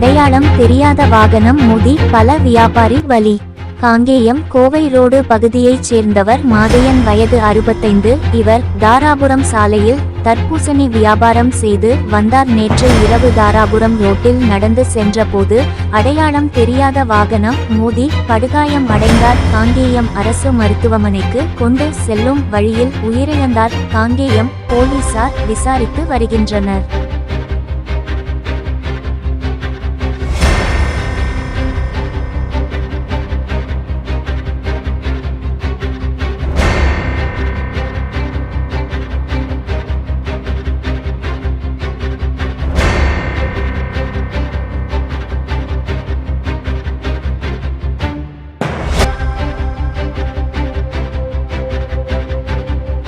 அடையாளம் தெரியாத வாகனம் மோதி பல வியாபாரி பலி காங்கேயம் கோவை ரோடு பகுதியைச் சேர்ந்தவர் மாதையன் வயது அறுபத்தைந்து. இவர் தாராபுரம் சாலையில் தர்பூசணி வியாபாரம் செய்து வந்தார். நேற்று இரவு தாராபுரம் ரோட்டில் நடந்து சென்றபோது அடையாளம் தெரியாத வாகனம் மோதி படுகாயம் அடைந்தார். காங்கேயம் அரசு மருத்துவமனைக்கு கொண்டு செல்லும் வழியில் உயிரிழந்தார். காங்கேயம் போலீசார் விசாரித்து வருகின்றனர்.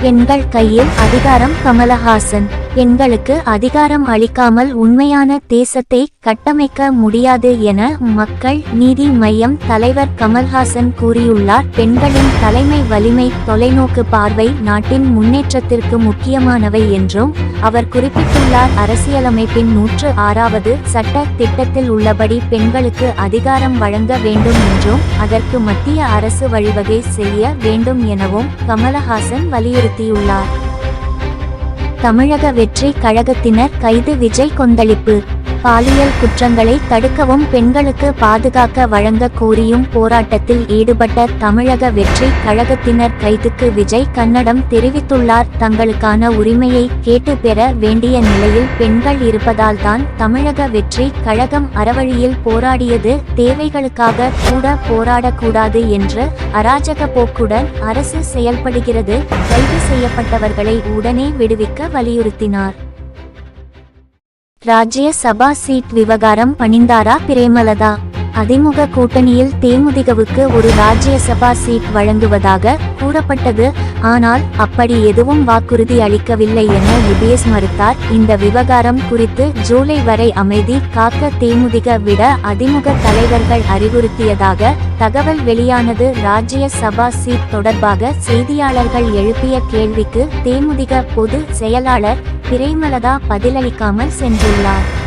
எங்கள் கையில் அதிகாரம் கமலஹாசன். எங்களுக்கு அதிகாரம் அளிக்காமல் உண்மையான தேசத்தை கட்டமைக்க முடியாது என மக்கள் நீதி மையம் தலைவர் கமல்ஹாசன் கூறியுள்ளார். பெண்களின் தலைமை வலிமை தொலைநோக்கு பார்வை நாட்டின் முன்னேற்றத்திற்கு முக்கியமானவை என்றும் அவர் குறிப்பிட்டுள்ளார். அரசியலமைப்பின் நூற்று ஆறாவது சட்ட திட்டத்தில் உள்ளபடி பெண்களுக்கு அதிகாரம் வழங்க வேண்டும் என்றும் அதற்கு மத்திய அரசு வழிவகை செய்ய வேண்டும் எனவும் கமலஹாசன் வலியுறுத்தியுள்ளார். தமிழக வெற்றி கழகத்தினர் கைது விஜய் கொந்தளிப்பு பாலியல் குற்றங்களை தடுக்கவும் பெண்களுக்கு பாதுகாக்க வழங்க கோரியும் போராட்டத்தில் ஈடுபட்ட தமிழக வெற்றி கழகத்தினர் கைதுக்கு விஜய் கன்னடம் தெரிவித்துள்ளார். தங்களுக்கான உரிமையை கேட்டு பெற வேண்டிய நிலையில் பெண்கள் இருப்பதால் தான் தமிழக வெற்றி கழகம் அறவழியில் போராடியது. தேவைகளுக்காக கூட போராடக்கூடாது என்று அராஜக போக்குடன் அரசு செயல்படுகிறது. கைது செய்யப்பட்டவர்களை உடனே விடுவிக்க வலியுறுத்தினார். ராஜ்ய சபா சீட் விவகாரம் பணிந்தாரா பிரேமலதா? அதிமுக கூட்டணியில் தேமுதிகவுக்கு ஒரு ராஜ்யசபா சீட் வழங்குவதாக கூறப்பட்டது. ஆனால் அப்படி எதுவும் வாக்குறுதி அளிக்கவில்லை என இபிஎஸ் மறுத்தார். இந்த விவகாரம் குறித்து ஜூலை வரை அமைதி காக்க தேமுதிக விட அதிமுக தலைவர்கள் அறிவுறுத்தியதாக தகவல் வெளியானது. ராஜ்யசபா சீட் தொடர்பாக செய்தியாளர்கள் எழுப்பிய கேள்விக்கு தேமுதிக பொது செயலாளர் பிரேமலதா பதிலளிக்காமல் சென்றுள்ளார்.